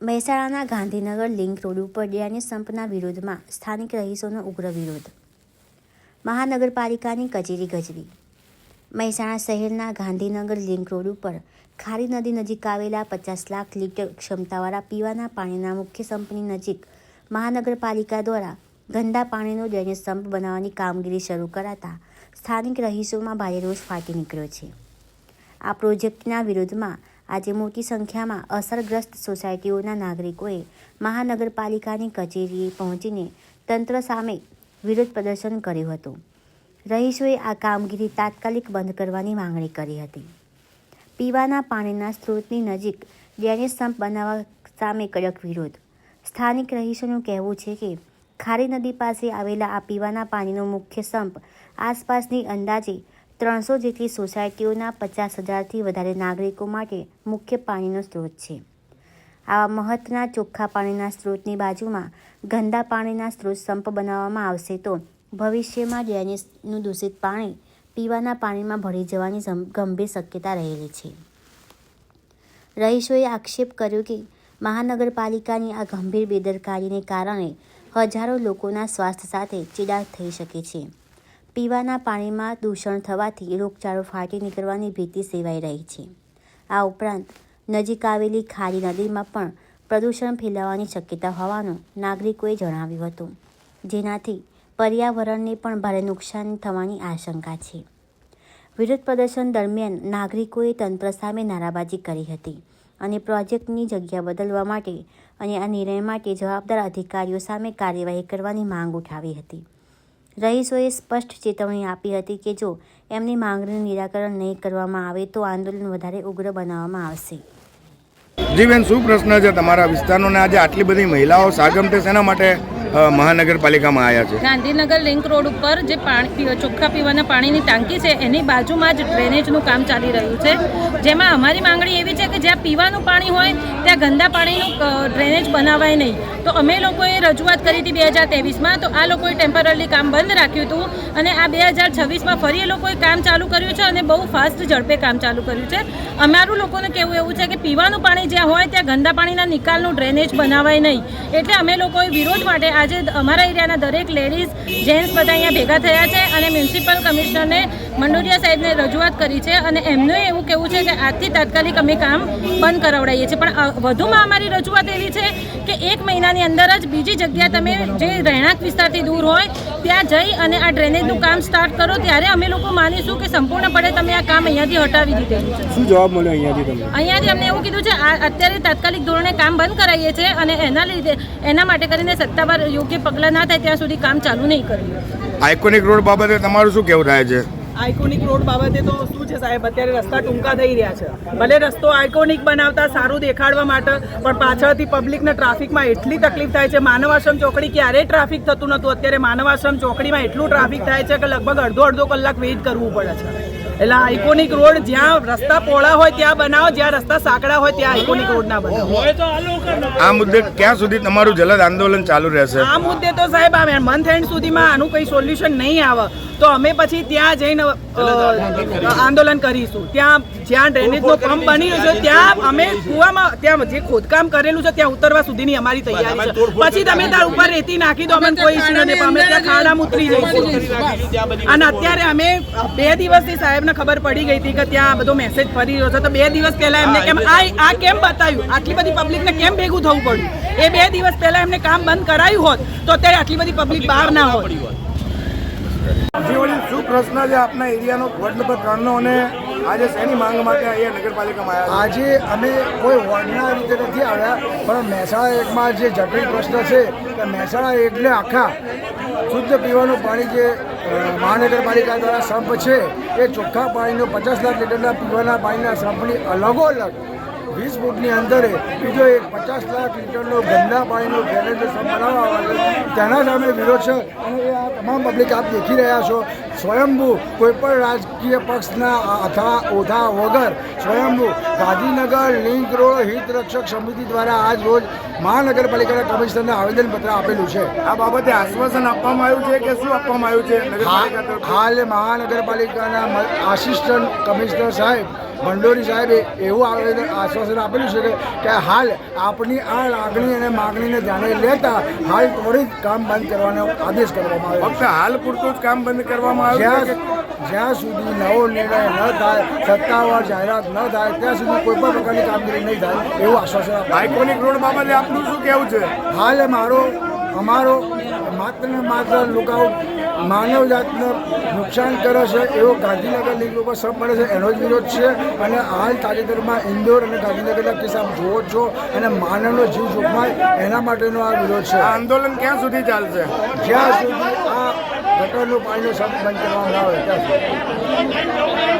મહેસાણાના Gandhinagar link road ઉપર ડેરાની સંપના વિરોધમાં સ્થાનિક રહીશોનો ઉગ્ર વિરોધ. મહાનગરપાલિકાની કચેરી ગજવી. મહેસાણા શહેરના ગાંધીનગર લિંક રોડ ઉપર ખારી નદી નજીક આવેલા પચાસ લાખ લીટર ક્ષમતાવાળા પીવાના પાણીના મુખ્ય સંપની નજીક મહાનગરપાલિકા દ્વારા ગંદા પાણીનો ડ્રેનેજ સંપ બનાવવાની કામગીરી શરૂ કરાતા સ્થાનિક રહીશોમાં ભારે રોષ ફાટી નીકળ્યો છે. આ પ્રોજેક્ટના વિરોધમાં આજે મોટી સંખ્યામાં અસરગ્રસ્ત સોસાયટીઓના નાગરિકોએ મહાનગરપાલિકાની કચેરીએ પહોંચીને તંત્ર સામે વિરોધ પ્રદર્શન કર્યું હતું. રહીશોએ આ કામગીરી તાત્કાલિક બંધ કરવાની માંગણી કરી હતી. પીવાના પાણીના સ્ત્રોતની નજીક ડ્રેનેજ સંપ બનાવવા સામે કડક વિરોધ. સ્થાનિક રહીશોનું કહેવું છે કે ખારી નદી પાસે આવેલા આ પીવાના પાણીનો મુખ્ય સંપ આસપાસની અંદાજે ત્રણસો જેટલી સોસાયટીઓના પચાસ હજારથી વધારે નાગરિકો માટે મુખ્ય પાણીનો સ્ત્રોત છે. આવા મહત્ત્વના ચોખ્ખા પાણીના સ્ત્રોતની બાજુમાં ગંદા પાણીના સ્ત્રોત સંપ બનાવવામાં આવશે તો ભવિષ્યમાં ડેનિસનું દૂષિત પાણી પીવાના પાણીમાં ભળી જવાની ગંભીર શક્યતા રહેલી છે. રહીશોએ આક્ષેપ કર્યો કે મહાનગરપાલિકાની આ ગંભીર બેદરકારીને કારણે હજારો લોકોના સ્વાસ્થ્ય સાથે ચીડા થઈ શકે છે. પીવાના પાણીમાં દૂષણ થવાથી રોગચાળો ફાટી નીકળવાની ભીતિ સેવાઈ રહી છે. આ ઉપરાંત, નજીક આવેલી ખારી નદીમાં પણ પ્રદૂષણ ફેલાવાની શક્યતા હોવાનું નાગરિકોએ જણાવ્યું હતું, જેનાથી પર્યાવરણને પણ ભારે નુકસાન થવાની આશંકા છે. વિરોધ પ્રદર્શન દરમિયાન નાગરિકોએ તંત્ર સામે નારાબાજી કરી હતી અને પ્રોજેક્ટની જગ્યા બદલવા માટે અને આ નિર્ણય માટે જવાબદાર અધિકારીઓ સામે કાર્યવાહી કરવાની માંગ ઉઠાવી હતી. રહીશોએ સ્પષ્ટ ચેતવણી આપી હતી કે જો એમની માંગણીનું નિરાકરણ નહીં કરવામાં આવે તો આંદોલન વધારે ઉગ્ર બનાવવામાં આવશે. જી બેન શું પ્રશ્ન છે તમારા વિસ્તારનો આજે આટલી બધી મહિલાઓ સાગમતે શેના માટે મહાનગરપાલિકામાં આવ્યા છે. ગાંધીનગર લિંક રોડ ઉપર જે પાણી ચોખ્ખા પીવાના પાણીની ટાંકી છે, એની બાજુમાં જ ડ્રેનેજનું કામ ચાલી રહ્યું છે. જેમાં અમારી માંગણી એવી છે કે જ્યાં પીવાનું પાણી હોય, ત્યાં ગંદા પાણીનું ડ્રેનેજ બનાવાય નહીં. તો અમે લોકોએ રજૂઆત કરી હતી બે હજાર ત્રેવીસમાં, તો આ લોકોએ ટેમ્પરરી કામ બંધ રાખ્યું હતું અને આ બે હજાર છવ્વીસમાં ફરી એ લોકોએ કામ ચાલુ કર્યું છે અને બહુ ફાસ્ટ ઝડપે કામ ચાલુ કર્યું છે. અમારું લોકોને કહેવું એવું છે કે પીવાનું પાણી જ્યાં હોય, ત્યાં ગંદા પાણીના નિકાલનું ડ્રેનેજ બનાવાય નહીં. એટલે અમે લોકોએ વિરોધ માટે આજે અમારા એરિયાના દરેક લેડીઝ જેન્ટ્સ બધા અહીંયા ભેગા થયા છે અને મ્યુનિસિપલ કમિશનરને, મંડુરિયા સાહેબને રજૂઆત કરી છે અને એમનું એવું કહેવું છે કે આજથી તાત્કાલિક અમે કામ બંધ કરાવડાવીએ છીએ. પણ વધુમાં અમારી રજૂઆત એવી છે કે એક મહિનાની અંદર જ બીજી જગ્યા તમે જે રહેણાંક વિસ્તારથી દૂર હોય ત્યાં જઈ અને આ ડ્રેનેજનું કામ સ્ટાર્ટ કરો ત્યારે અમે લોકો માનીશું કે સંપૂર્ણપણે તમે આ કામ અહીંયાથી હટાવી દીધેલું છે. શું જવાબ મળ્યો અહીંયાથી તમને? અહીંયાથી અમને એવું કીધું છે અત્યારે તાત્કાલિક ધોરણે કામ બંધ કરાવીએ છીએ અને એના લીધે એના માટે કરીને સત્તાવાર યોગ્ય પગલાં ના થાય ત્યાં સુધી કામ ચાલુ નહીં કરીએ. આઇકોનિક રોડ બાબતે તમારું શું કહેવું થાય છે? આઇકોનિક રોડ બાબતે તો શું છે સાહેબ? અત્યારે રસ્તા ટૂંકા થઈ રહ્યા છે. ભલે રસ્તો આઇકોનિક બનાવતા સારું દેખાડવા માટે, પણ પાછળથી પબ્લિકને ટ્રાફિકમાં એટલી તકલીફ થાય છે. માનવાશ્રમ ચોકડી ક્યારેય ટ્રાફિક થતું નહોતું. અત્યારે માનવાશ્રમ ચોકડીમાં એટલું ટ્રાફિક થાય છે કે લગભગ અડધો અડધો કલાક વેઇટ કરવું પડે છે. એટલે આઇકોનિક રોડ જ્યાં રસ્તા પહોળા હોય ત્યાં બનાવો જ્યાં રસ્તા સાંકડા હોય ત્યાં આઇકોનિક રોડ ના બનાવો. આ મુદ્દે ક્યાં સુધી તમારું જલદ આંદોલન ચાલુ રહેશે? આ મુદ્દે તો સાહેબ આ મંથ એન્ડ સુધીમાં આનું કઈ સોલ્યુશન નહીં આવે. તો અમે પછી ત્યાં જઈને આંદોલન કરીશું. ત્યાં જ્યાં ડ્રેનેજનો પંપ બની રહ્યો છે ત્યાં અમે કુવામાં ત્યાં જે ખોદકામ કરેલું છે ત્યાં ઉતરવા સુધીની અમારી તૈયારી છે. પછી તમે ત્યાં ઉપર રેતી નાખી દો અમને કોઈ ઇસ્યુ નથી પણ અમે ત્યાં ખાડામાં ઉતરી જઈશું. અને અત્યારે અમે બે દિવસથી સાહેબને ખબર પડી ગઈ હતી કે ત્યાં બધો મેસેજ ફરી રહ્યો છે. તો બે દિવસ પહેલા એમને કેમ આ આ કેમ બતાવ્યું? આટલી બધી પબ્લિકને કેમ ભેગું થવું પડ્યું? એ બે દિવસ પહેલા એમને કામ બંધ કરાયું હોત તો અત્યારે આટલી બધી પબ્લિક બહાર ના હોત. શું પ્રશ્ન છે આપના એરિયાનો વોર્ડ નંબર ત્રણનો અને આજે શેની માંગ માટે અહીંયા નગરપાલિકામાં આવ્યા આજે અમે કોઈ વોર્ડના રીતે નથી આવ્યા પણ મહેસાણા એકમાં જે જટિલ પ્રશ્ન છે કે મહેસાણા એટલે આખા શુદ્ધ પીવાનું પાણી જે મહાનગરપાલિકા દ્વારા સંપ છે એ ચોખ્ખા પાણીનો પચાસ લાખ લીટરના પીવાના પાણીના સાંભળી અલગ અલગ. વીસ ફૂટની અંદરે બીજો એક પચાસ લાખ લીટરનો ગંદા પાણીનો ડ્રેનેજ બનાવવા આવે તેના સામે વિરોધ છે. અને એ આ તમામ પબ્લિક આપ દેખી રહ્યા છો. સ્વયંભૂ કોઈપણ રાજકીય પક્ષના અથા ઓધા વગર સ્વયંભૂ ગાંધીનગર લિંક રોડ હિત રક્ષક સમિતિ દ્વારા આજ રોજ મહાનગરપાલિકાના કમિશનરને આવેદનપત્ર આપેલું છે. આ બાબતે આશ્વાસન આપવામાં આવ્યું છે કે શું આપવામાં આવ્યું છે? હાલ મહાનગરપાલિકાના આસિસ્ટન્ટ કમિશનર સાહેબ ભંડોરી સાહેબે એવું આવેદન આશ્વાસન આપેલું છે કે- હાલ આપની આ લાગણી અને માગણીને ધ્યાને લેતા હાલ ત્વરિત કામ બંધ કરવાનો આદેશ કરવામાં આવ્યો ફક્ત હાલ પૂરતું જ કામ બંધ કરવામાં આવ્યું જ્યાં સુધી નવો નિર્ણય ન થાય સત્તાવાર જાહેરાત ન થાય ત્યાં સુધી કોઈ પણ પ્રકારની કામગીરી નહીં થાય એવું આશ્વાસન આઇકોનિક રોડ બાબતે આપનું શું કહેવું છે? હાલ મારો અમારો માત્ર ને માત્ર લુકઆઉટ માનવ જાતને નુકસાન કરે છે એવો ગાંધીનગર લીગ ઉપર સબ મળે છે. એનો જ વિરોધ છે. અને હાલ તાજેતરમાં ઇન્દોર અને ગાંધીનગરના કિસ્સા જુઓ જ છો અને માનવનો જીવ જોખમાય એના માટેનો આ વિરોધ છે. આ આંદોલન ક્યાં સુધી ચાલશે? જ્યાં સુધી આ ગટરનું પાણીનો શબ્દ બંધ કરવામાં ના આવે ત્યાં સુધી.